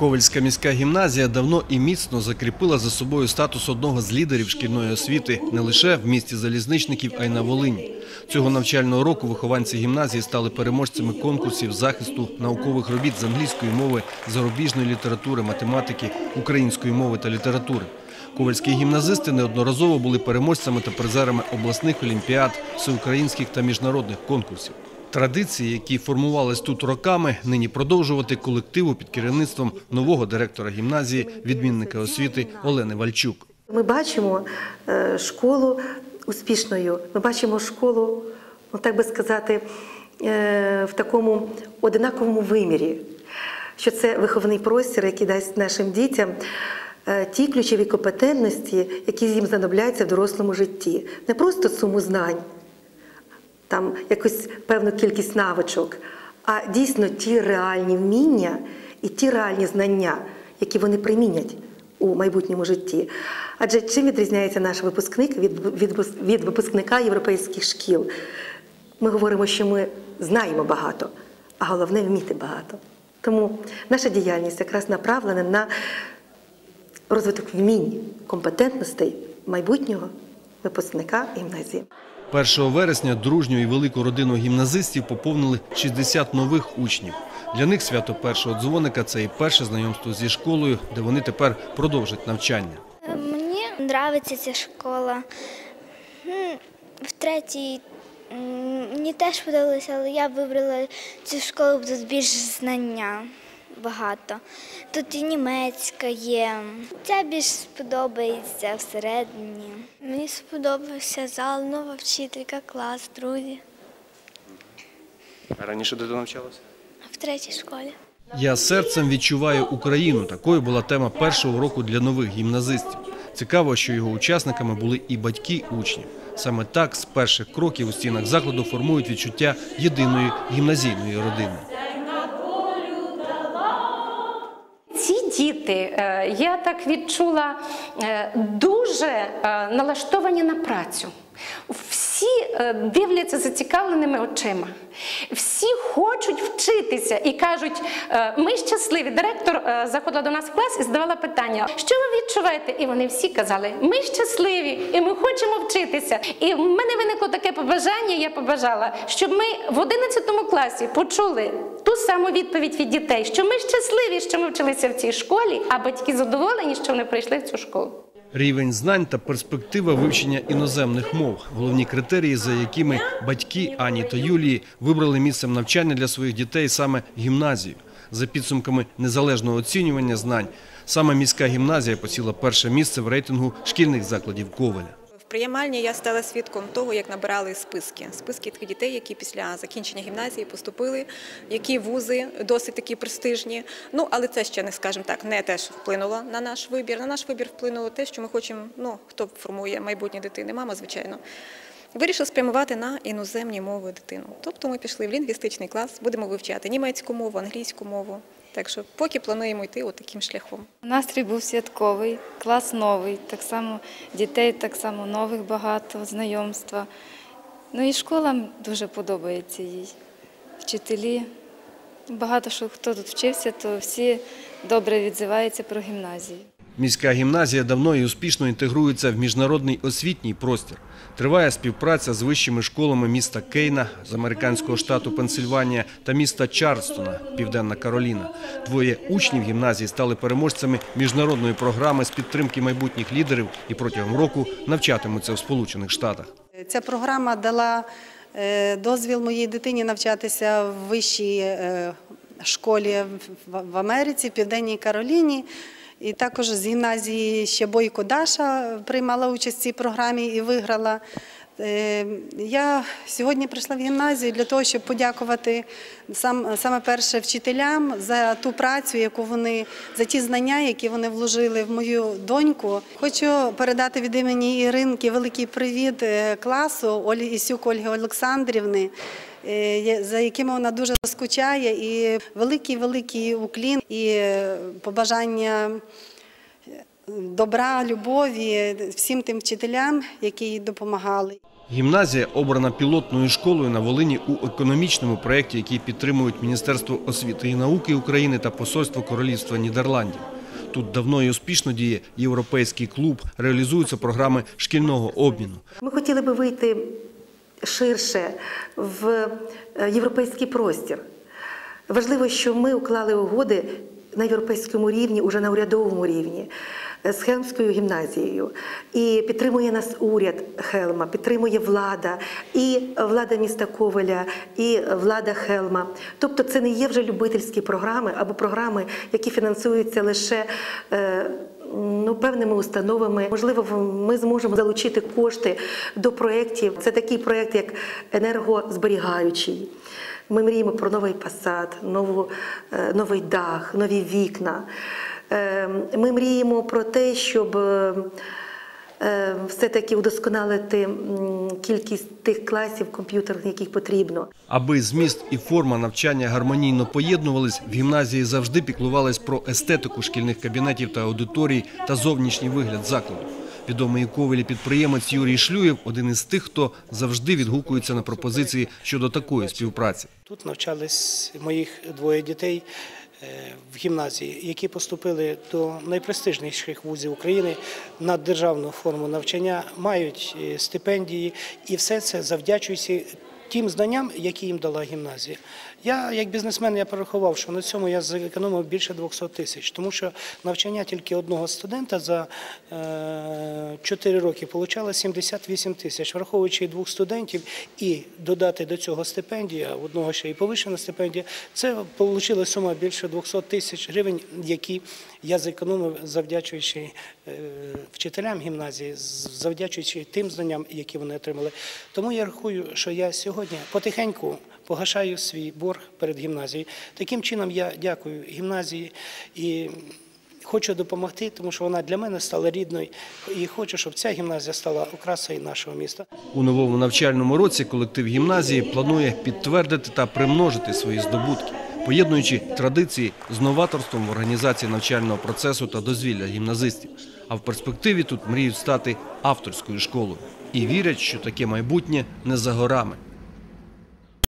Ковельська міська гімназія давно і міцно закріпила за собою статус одного з лідерів шкільної освіти не лише в місті залізничників, а й на Волині. Цього навчального року вихованці гімназії стали переможцями конкурсів захисту наукових робіт з англійської мови, зарубіжної літератури, математики, української мови та літератури. Ковальські гімназисти неодноразово були переможцями та призерами обласних олімпіад, всеукраїнських та міжнародних конкурсів. Традиції, які формувались тут роками, нині продовжувати колективу під керівництвом нового директора гімназії, відмінника освіти Олени Вальчук. Ми бачимо е, школу успішною. Ми бачимо школу, ну так би сказати, е, в такому одинаковому вимірі, що це виховний простір, який дасть нашим дітям е, ті ключові компетентності, які їм знадобляться в дорослому житті. Не просто суму знань, там якусь певну кількість навичок, а дійсно ті реальні вміння і ті реальні знання, які вони примінять у майбутньому житті. Адже чим відрізняється наш випускник від, від, від випускника європейських шкіл? Ми говоримо, що ми знаємо багато, а головне вміти багато. Тому наша діяльність якраз направлена на розвиток вмінь, компетентностей майбутнього випускника гімназії. 1 вересня дружню і велику родину гімназистів поповнили 60 нових учнів. Для них свято першого дзвоника це і перше знайомство зі школою, де вони тепер продовжать навчання. Мені подобається ця школа. В третій мені теж подобалося, але я вибрала цю школу, бо тут більш знання багато. Тут і німецька є. Ця більш сподобається всередині. Мені сподобався зал, нова вчителька, клас, друзі А раніше де ти навчалася? в третій школі. Я серцем відчуваю Україну. Такою була тема першого року для нових гімназистів. Цікаво, що його учасниками були і батьки учнів. Саме так з перших кроків у стінах закладу формують відчуття єдиної гімназійної родини. Діти, е, я так відчула, е, дуже е, налаштовані на працю. Всі е, дивляться зацікавленими очима. Всі хочуть вчитися і кажуть, е, ми щасливі. Директор е, заходила до нас в клас і задавала питання, що ви відчуваєте? І вони всі казали, ми щасливі і ми хочемо вчитися. І в мене виникло таке побажання, я побажала, щоб ми в 11 класі почули ту саму відповідь від дітей, що ми щасливі, що ми вчилися в цій школі, а батьки задоволені, що вони прийшли в цю школу. Рівень знань та перспектива вивчення іноземних мов головні критерії, за якими батьки Ані та Юлії вибрали місцем навчання для своїх дітей саме гімназію. За підсумками незалежного оцінювання знань, саме міська гімназія посіла перше місце в рейтингу шкільних закладів Ковеля. Приймальні я стала свідком того, як набирали списки. Списки тих дітей, які після закінчення гімназії поступили, які вузи досить такі престижні. Ну, але це ще не скажімо так, не теж вплинуло на наш вибір. На наш вибір вплинуло те, що ми хочемо. Ну хто формує майбутнє дитини, мама, звичайно. Вирішив спрямувати на іноземні мови дитину. Тобто ми пішли в лінгвістичний клас, будемо вивчати німецьку мову, англійську мову. Так що поки плануємо йти таким шляхом. Настрій був святковий, клас новий, так само дітей, так само нових багато, знайомства. Ну і школа дуже подобається їй. Вчителі. Багато що хто тут вчився, то всі добре відзиваються про гімназію. Міська гімназія давно і успішно інтегрується в міжнародний освітній простір. Триває співпраця з вищими школами міста Кейна з американського штату Пенсильванія та міста Чарльстона, Південна Кароліна. Двоє учнів гімназії стали переможцями міжнародної програми з підтримки майбутніх лідерів і протягом року навчатимуться в Сполучених Штатах. Ця програма дала е, дозвіл моїй дитині навчатися в вищій е, школі в- Америці, в Південній Кароліні. І також з гімназії ще Бойко Даша приймала участь в цій програмі і виграла. Е, Я сьогодні прийшла в гімназію для того, щоб подякувати сам, саме перше вчителям за ту працю, яку вони за ті знання, які вони вложили в мою доньку. Хочу передати від імені Іринки великий привіт е, класу Олі Ісюк Ольги Олександрівни. е, За якими вона дуже скучає, і великий великий уклін і е, побажання добра, любові всім тим вчителям, які їй допомагали. Гімназія обрана пілотною школою на Волині у економічному проєкті, який підтримують Міністерство освіти і науки України та Посольство Королівства Нідерландів. Тут давно і успішно діє європейський клуб, реалізуються програми шкільного обміну. Ми хотіли би вийти ширше в е, європейський простір. Важливо, що ми уклали угоди на європейському рівні, уже на урядовому рівні з Хелмською гімназією. І підтримує нас уряд Хелма, підтримує влада, і влада міста Ковеля, і влада Хелма. Тобто це не є вже любительські програми або програми, які фінансуються лише. е, Ну, певними установами, можливо, ми зможемо залучити кошти до проєктів. Це такий проєкт, як енергозберігаючий. Ми мріємо про новий посад, нову, е, новий дах, нові вікна. Е, Ми мріємо про те, щоб е, е, все-таки удосконалити кількість тих класів комп'ютерних, яких потрібно. Аби зміст і форма навчання гармонійно поєднувались, в гімназії завжди піклувались про естетику шкільних кабінетів та аудиторій та зовнішній вигляд закладу. Відомий у Ковелі підприємець Юрій Шлюєв – один із тих, хто завжди відгукується на пропозиції щодо такої співпраці. Тут навчались моїх двоє дітей в гімназії, які поступили до найпрестижніших вузів України на державну форму навчання, мають е, стипендії, і все це завдячуючи тим знанням, які їм дала гімназія. Я, як бізнесмен, я порахував, що на цьому я зекономив більше 200 тисяч, тому що навчання тільки одного студента за е, 4 роки получало 78 тисяч, враховуючи двох студентів і додати до цього стипендія, одного ще і повищена стипендія, це вийшла сума більше 200 тисяч гривень, які я зекономив, завдячуючи е, вчителям гімназії, завдячуючи тим знанням, які вони отримали. Тому я рахую, що я сьогодні потихеньку погашаю свій борг перед гімназією. Таким чином я дякую гімназії і хочу допомогти, тому що вона для мене стала рідною, і хочу, щоб ця гімназія стала окрасою нашого міста. У новому навчальному році колектив гімназії планує підтвердити та примножити свої здобутки, поєднуючи традиції з новаторством в організації навчального процесу та дозвілля гімназистів. А в перспективі тут мріють стати авторською школою і вірять, що таке майбутнє не за горами.